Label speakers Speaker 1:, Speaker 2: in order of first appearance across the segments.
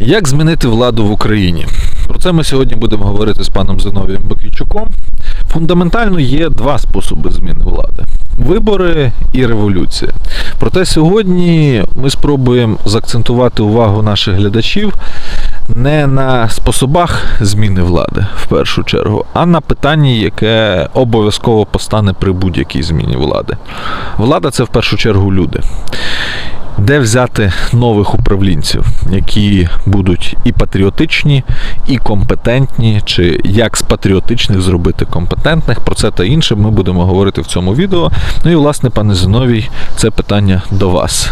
Speaker 1: Як змінити владу в Україні? Про це ми сьогодні будемо говорити з паном Зиновієм Бакійчуком. Фундаментально є два способи зміни влади: вибори і революція. Проте сьогодні ми спробуємо заакцентувати увагу наших глядачів не на способах зміни влади в першу чергу, а на питанні, яке обов'язково постане при будь-якій зміні влади. Влада це в першу чергу люди. Де взяти нових управлінців, які будуть і патріотичні, і компетентні, чи як з патріотичних зробити компетентних? Про це та інше ми будемо говорити в цьому відео. Ну і власне, пане Зиновій, це питання до вас.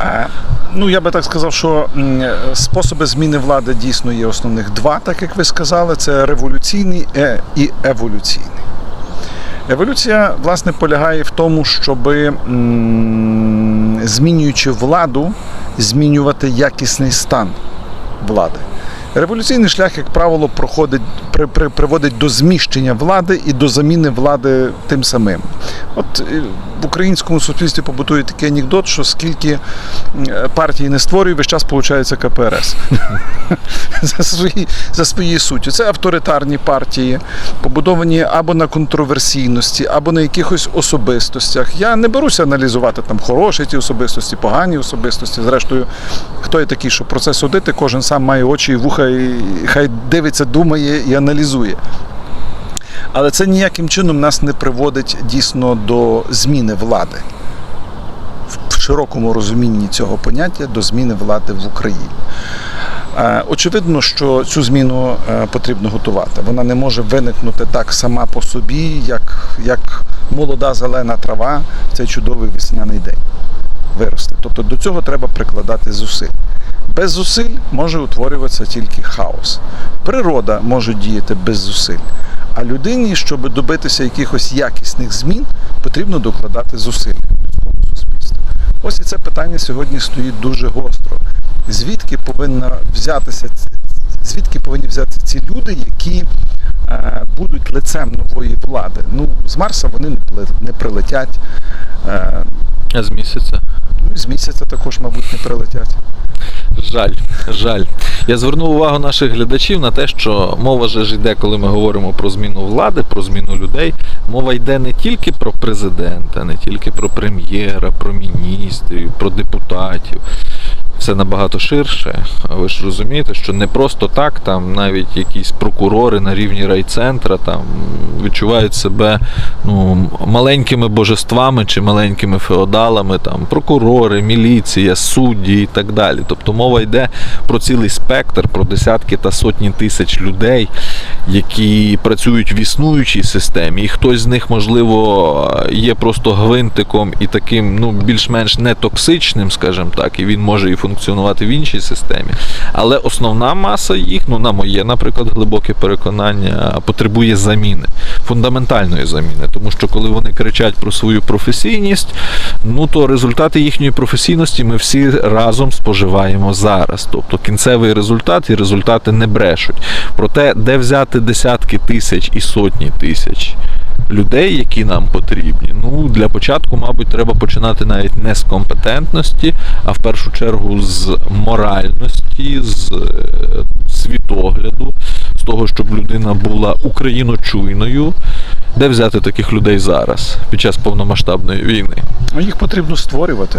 Speaker 2: Е, Ну, я би так сказав, що способи зміни влади дійсно є основних два, так як ви сказали, це революційний е- і еволюційний. Еволюція, власне, полягає в тому, щоб змінюючи владу, змінювати якісний стан влади. Революційний шлях, як правило, проходить, при, при, приводить до зміщення влади і до заміни влади тим самим. От е, в українському суспільстві побутує такий анекдот, що скільки м, партій не створює, весь час виходить КПРС за, свої, за своєю суттю. Це авторитарні партії, побудовані або на контроверсійності, або на якихось особистостях. Я не беруся аналізувати там хороші ті особистості, погані особистості. Зрештою, хто є такий, щоб про це судити, кожен сам має очі і вуха, і хай дивиться, думає і аналізує. Але це ніяким чином нас не приводить дійсно до зміни влади. В широкому розумінні цього поняття до зміни влади в Україні. Е, Очевидно, що цю зміну е, потрібно готувати. Вона не може виникнути так сама по собі, як, як молода зелена трава в цей чудовий весняний день. Вирости. Тобто до цього треба прикладати зусиль. Без зусиль може утворюватися тільки хаос. Природа може діяти без зусиль. А людині, щоб добитися якихось якісних змін, потрібно докладати зусиль людському суспільстві. Ось і це питання сьогодні стоїть дуже гостро. Звідки повинна взятися звідки повинні взятися ці люди, які е, будуть лицем нової влади? Ну, з Марса вони не, не прилетять, е,
Speaker 1: А з місяця?
Speaker 2: з місяця також, мабуть, не прилетять.
Speaker 1: Жаль, жаль. Я звернув увагу наших глядачів на те, що мова же ж йде, коли ми говоримо про зміну влади, про зміну людей. Мова йде не тільки про президента, не тільки про прем'єра, про міністрів, про депутатів. Все набагато ширше. Ви ж розумієте, що не просто так, там навіть якісь прокурори на рівні райцентра там відчувають себе ну, маленькими божествами чи маленькими феодалами, там прокурори, міліція, судді і так далі. Тобто мова йде про цілий спектр, про десятки та сотні тисяч людей, які працюють в існуючій системі, і хтось з них, можливо, є просто гвинтиком і таким, ну, більш-менш нетоксичним, скажімо так, і він може і функціонувати в іншій системі. Але основна маса їх, ну на моє, наприклад, глибоке переконання, потребує заміни, фундаментальної заміни. Тому що коли вони кричать про свою професійність, ну то результати їхньої професійності ми всі разом споживаємо зараз. Тобто кінцевий результат і результати не брешуть. Проте, де взяти десятки тисяч і сотні тисяч людей, які нам потрібні. Ну, для початку, мабуть, треба починати навіть не з компетентності, а в першу чергу з моральності, з е, світогляду, з того, щоб людина була україночуйною. Де взяти таких людей зараз під час повномасштабної війни?
Speaker 2: Ну, їх потрібно створювати.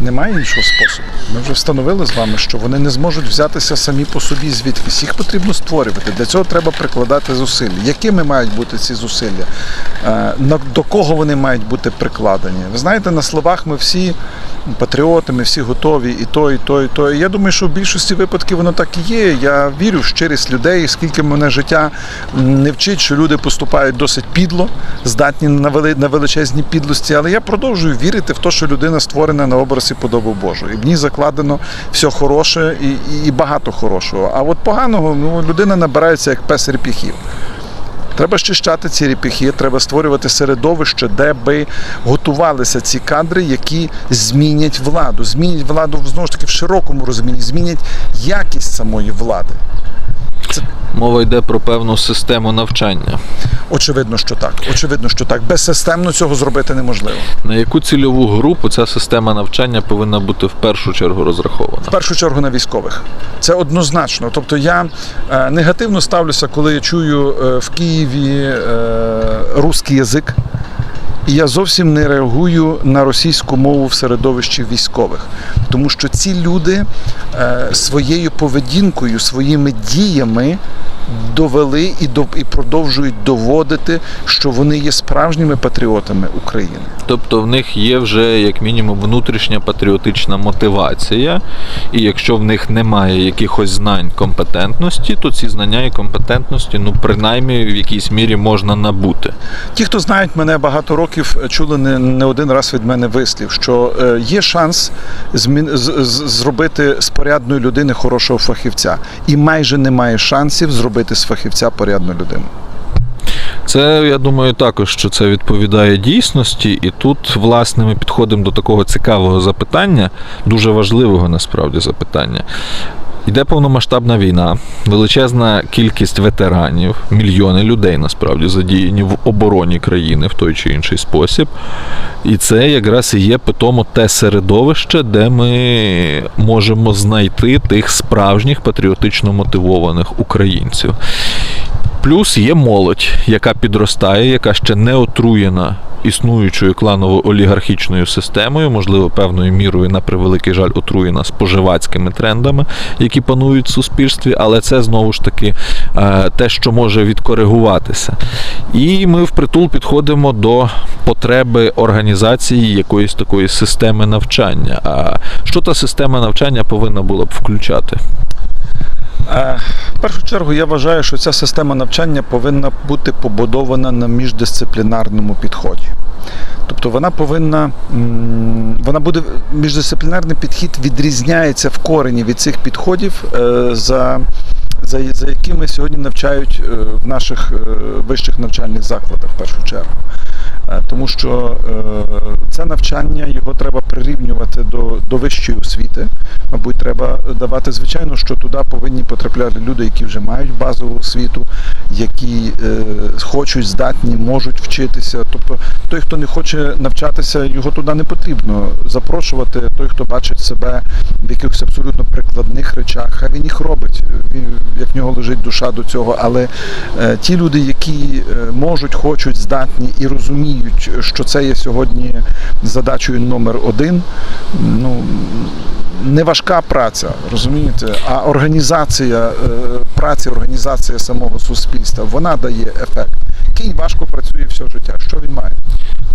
Speaker 2: Немає іншого способу. Ми вже встановили з вами, що вони не зможуть взятися самі по собі звідкись. Їх потрібно створювати. Для цього треба прикладати зусилля. Якими мають бути ці зусилля? Е, До кого вони мають бути прикладені? Ви знаєте, на словах ми всі патріоти, ми всі готові, і то, і то, і то. Я думаю, що в більшості випадків воно так і є. Я вірю в щирість людей, скільки мене життя не вчить, що люди поступають досить підло, здатні на вели- на величезні підлості. Але я продовжую вірити в те, що людина створена на образ і подобу Божу. І в ній закладено все хороше і, і, і багато хорошого. А от поганого ну, людина набирається як пес репіхів. Треба щищати ці ріпіхи, треба створювати середовище, де би готувалися ці кадри, які змінять владу. Змінять владу знову ж таки в широкому розумінні, змінять якість самої влади. Це
Speaker 1: Мова йде про певну систему навчання.
Speaker 2: очевидно, що так. Очевидно, що так. Безсистемно цього зробити неможливо.
Speaker 1: На яку цільову групу ця система навчання повинна бути в першу чергу розрахована?
Speaker 2: В першу чергу на військових. Це однозначно. Тобто я е, негативно ставлюся, коли я чую е, в Києві е, русський язик. Я зовсім не реагую на російську мову в середовищі військових, тому що ці люди е, своєю поведінкою, своїми діями довели і, до, і продовжують доводити, що вони є справжніми патріотами України.
Speaker 1: Тобто в них є вже як мінімум внутрішня патріотична мотивація, і якщо в них немає якихось знань компетентності, то ці знання і компетентності, ну принаймні в якійсь мірі можна набути.
Speaker 2: Ті, хто знають мене багато років, чули не, не один раз від мене вислів, що е, є шанс змін, з, з, зробити з порядної людини хорошого фахівця, і майже немає шансів зробити з фахівця порядну людину.
Speaker 1: Це я думаю також, що це відповідає дійсності, і тут, власне, ми підходимо до такого цікавого запитання, дуже важливого насправді запитання. Йде повномасштабна війна, величезна кількість ветеранів, мільйони людей насправді задіяні в обороні країни в той чи інший спосіб. І це якраз і є питомо те середовище, де ми можемо знайти тих справжніх патріотично мотивованих українців. Плюс є молодь, яка підростає, яка ще не отруєна існуючою кланово-олігархічною системою, можливо, певною мірою на превеликий жаль отруєна споживацькими трендами, які панують в суспільстві, але це знову ж таки е, те, що може відкоригуватися. І ми впритул підходимо до потреби організації якоїсь такої системи навчання. А що та система навчання повинна була б включати?
Speaker 2: Е, В першу чергу я вважаю, що ця система навчання повинна бути побудована на міждисциплінарному підході. Тобто вона повинна вона буде міждисциплінарний підхід відрізняється в корені від цих підходів, е, за, за, за якими сьогодні навчають е, в наших е, вищих навчальних закладах в першу чергу. Е, Тому що це навчання його треба прирівнювати до, до вищої освіти. Мабуть, треба давати, звичайно, що туди повинні потрапляти люди, які вже мають базову освіту, які хочуть, здатні, можуть вчитися. Тобто той, хто не хоче навчатися, його туди не потрібно запрошувати. Той, хто бачить себе в якихось абсолютно прикладних речах, хай він їх робить. Як в нього лежить душа до цього. Але е, ті люди, які е, можуть, хочуть, здатні і розуміють, що це є сьогодні задачею номер один, ну не важка праця, розумієте, а організація е, праці, організація самого суспільства, вона дає ефект. Кінь важко працює все життя. Що він має?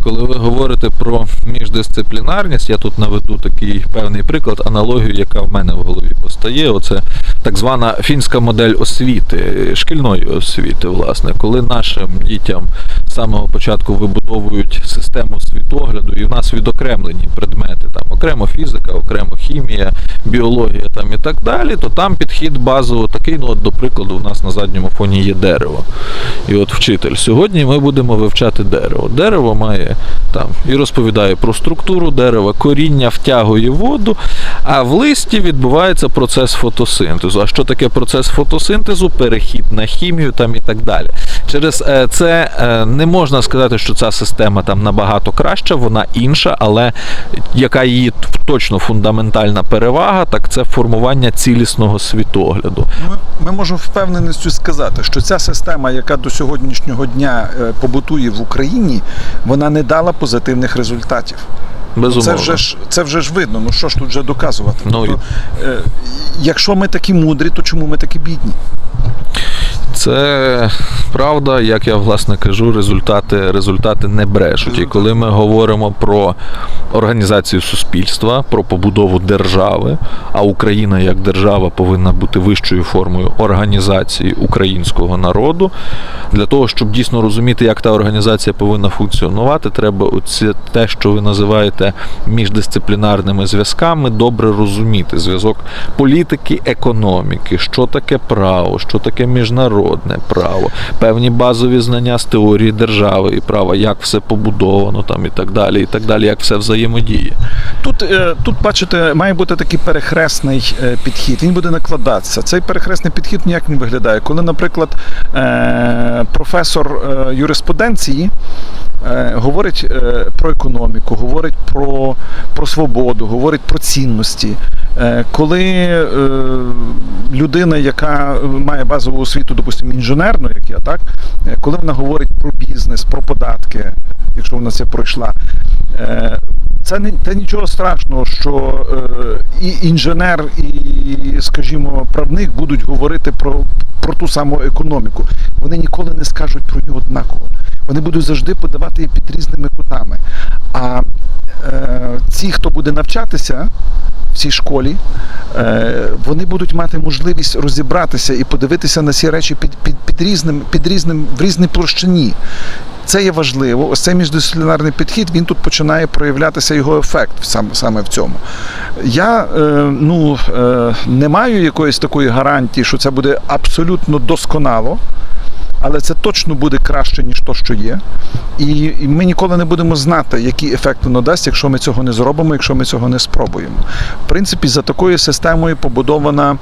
Speaker 1: Коли ви говорите про міждисциплінарність, я тут наведу такий певний приклад, аналогію, яка в мене в голові постає. Оце так звана фінська модель освіти, шкільної освіти, власне, коли нашим дітям з самого початку вибудовують систему світогляду, і в нас відокремлені предмети, там окремо фізика, окремо хімія, біологія там і так далі, то там підхід базово такий, ну от, до прикладу, у нас на задньому фоні є дерево. І от вчитель, сьогодні ми будемо вивчати дерево. Дерево має там і розповідає про структуру дерева, коріння втягує воду, а в листі відбувається процес фотосинтезу. А що таке процес фотосинтезу? Перехід на хімію там і так далі. Через е, це е, не можна сказати, що ця система там набагато краща, вона інша, але яка її точно фундаментальна перевага, так це формування цілісного світогляду.
Speaker 2: Ми, ми можемо впевненістю сказати, що ця система, яка до сьогоднішнього дня е, побутує в Україні, вона не дала позитивних результатів.
Speaker 1: Безумовно.
Speaker 2: Це вже ж це вже ж видно. Ну що ж тут вже доказувати?
Speaker 1: Ну,
Speaker 2: Тобто, е, якщо ми такі мудрі, то чому ми такі бідні?
Speaker 1: Це правда, як я власне кажу, результати, результати не брешуть. І коли ми говоримо про організацію суспільства, про побудову держави, а Україна як держава повинна бути вищою формою організації українського народу. Для того, щоб дійсно розуміти, як та організація повинна функціонувати, треба оце те, що ви називаєте міждисциплінарними зв'язками, добре розуміти зв'язок політики, економіки, що таке право, що таке міжнародне право, певні базові знання з теорії держави і права, як все побудовано там і так далі, і так далі, як все взаємодіє.
Speaker 2: Тут, е, тут, бачите, має бути такий перехресний е, підхід. Він буде накладатися. Цей перехресний підхід ніяк не виглядає. Коли, наприклад, е, професор юриспруденції говорить про економіку, говорить про, про свободу, говорить про цінності. Коли людина, яка має базову освіту, допустимо, інженерну, як я, так, коли вона говорить про бізнес, про податки, якщо вона це пройшла, це не це нічого страшного, що е, і інженер, і, скажімо, правник будуть говорити про, про ту саму економіку. Вони ніколи не скажуть про нього однаково. Вони будуть завжди подавати її під різними кутами. А е, ці, хто буде навчатися в цій школі, е, вони будуть мати можливість розібратися і подивитися на ці речі під, під, під різним, під різним в різній площині. Це є важливо. Ось цей міждисциплінарний підхід він тут починає проявлятися його ефект саме, саме в цьому. Я е, ну, е, не маю якоїсь такої гарантії, що це буде абсолютно досконало. Але це точно буде краще, ніж то, що є. І, ми ніколи не будемо знати, який ефект воно дасть, якщо ми цього не зробимо, якщо ми цього не спробуємо. В принципі, за такою системою побудована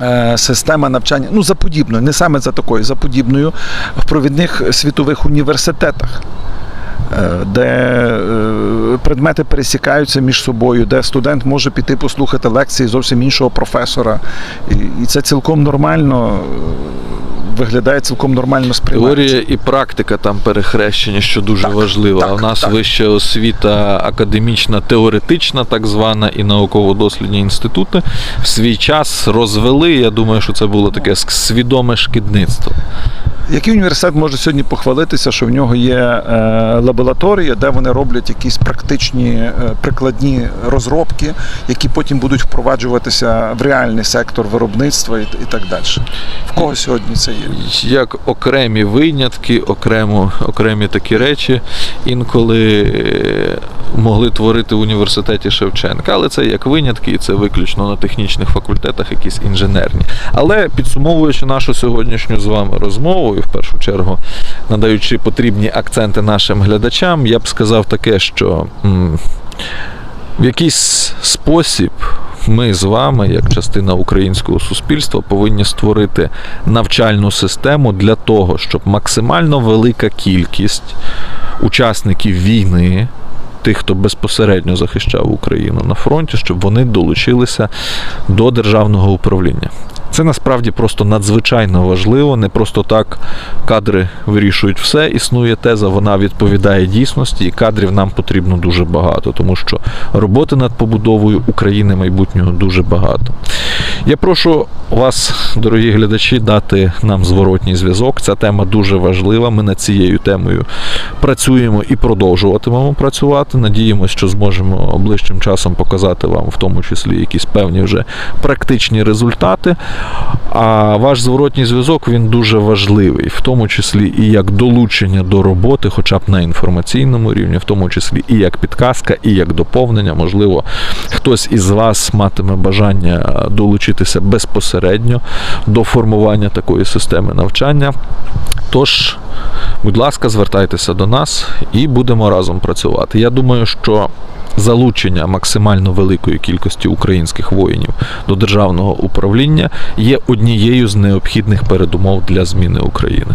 Speaker 2: е, система навчання, ну за подібною, не саме за такою, за подібною в провідних світових університетах. е, Де е, предмети пересікаються між собою, де студент може піти послухати лекції зовсім іншого професора, і, це цілком нормально виглядає цілком нормально сприймається.
Speaker 1: Теорія і практика там перехрещення, що дуже
Speaker 2: Так,
Speaker 1: важливо.
Speaker 2: так,
Speaker 1: а в нас
Speaker 2: так.
Speaker 1: вища освіта академічна, теоретична, так звана, і науково-дослідні інститути в свій час розвели. Я думаю, що це було таке свідоме шкідництво.
Speaker 2: Який університет може сьогодні похвалитися, що в нього є е, лабораторія, де вони роблять якісь практичні е, прикладні розробки, які потім будуть впроваджуватися в реальний сектор виробництва і, так далі. В кого сьогодні це є?
Speaker 1: Як окремі винятки, окремо, окремі такі речі інколи е, могли творити в університеті Шевченка. Але це як винятки, і це виключно на технічних факультетах, якісь інженерні. Але підсумовуючи нашу сьогоднішню з вами розмову, і в першу чергу надаючи потрібні акценти нашим глядачам, я б сказав таке, що. в якийсь спосіб ми з вами, як частина українського суспільства, повинні створити навчальну систему для того, щоб максимально велика кількість учасників війни. Тих, хто безпосередньо захищав Україну на фронті, щоб вони долучилися до державного управління. Це насправді просто надзвичайно важливо. Не просто так кадри вирішують все. Існує теза, вона відповідає дійсності, і кадрів нам потрібно дуже багато, тому що роботи над побудовою України майбутнього дуже багато. Я прошу вас, дорогі глядачі, дати нам зворотній зв'язок. Ця тема дуже важлива. Ми над цією темою працюємо і продовжуватимемо працювати. Надіємося, що зможемо ближчим часом показати вам, в тому числі, якісь певні вже практичні результати. А ваш зворотній зв'язок він дуже важливий, в тому числі і як долучення до роботи, хоча б на інформаційному рівні, в тому числі і як підказка, і як доповнення. Можливо, хтось із вас матиме бажання долучитися безпосередньо до формування такої системи навчання. Тож, будь ласка, звертайтеся до нас і будемо разом працювати. Я думаю, що залучення максимально великої кількості українських воїнів до державного управління є однією з необхідних передумов для зміни України.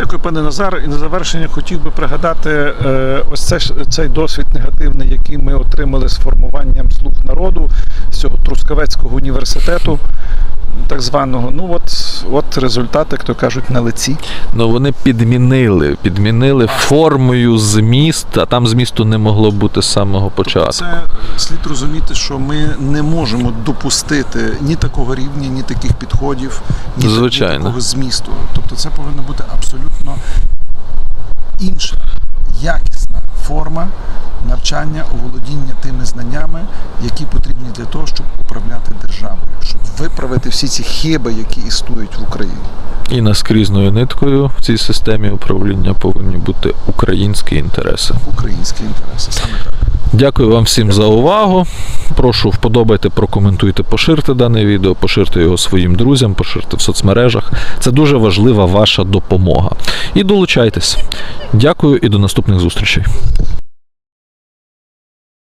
Speaker 2: Дякую, пане Назар. І на завершення хотів би пригадати е, ось це, цей досвід негативний, який ми отримали з формуванням слуг народу з цього Трускавецького університету, так званого. Ну от, от результати, як то кажуть, на лиці.
Speaker 1: Ну вони підмінили, підмінили формою зміст, а там змісту не могло бути з самого початку.
Speaker 2: Це слід розуміти, що ми не можемо допустити ні такого рівня, ні таких підходів, ні,
Speaker 1: Звичайно.
Speaker 2: ні такого змісту. Тобто це повинна бути абсолютно інша, якісна форма навчання, оволодіння тими знаннями, які потрібні для того, щоб управляти державою, виправити всі ці хиби, які існують в Україні.
Speaker 1: І наскрізною ниткою в цій системі управління повинні бути українські інтереси.
Speaker 2: Українські інтереси саме так.
Speaker 1: Дякую вам всім за увагу. Прошу вподобайте, прокоментуйте, поширте дане відео, поширте його своїм друзям, поширте в соцмережах. Це дуже важлива ваша допомога. І долучайтесь. Дякую і до наступних зустрічей.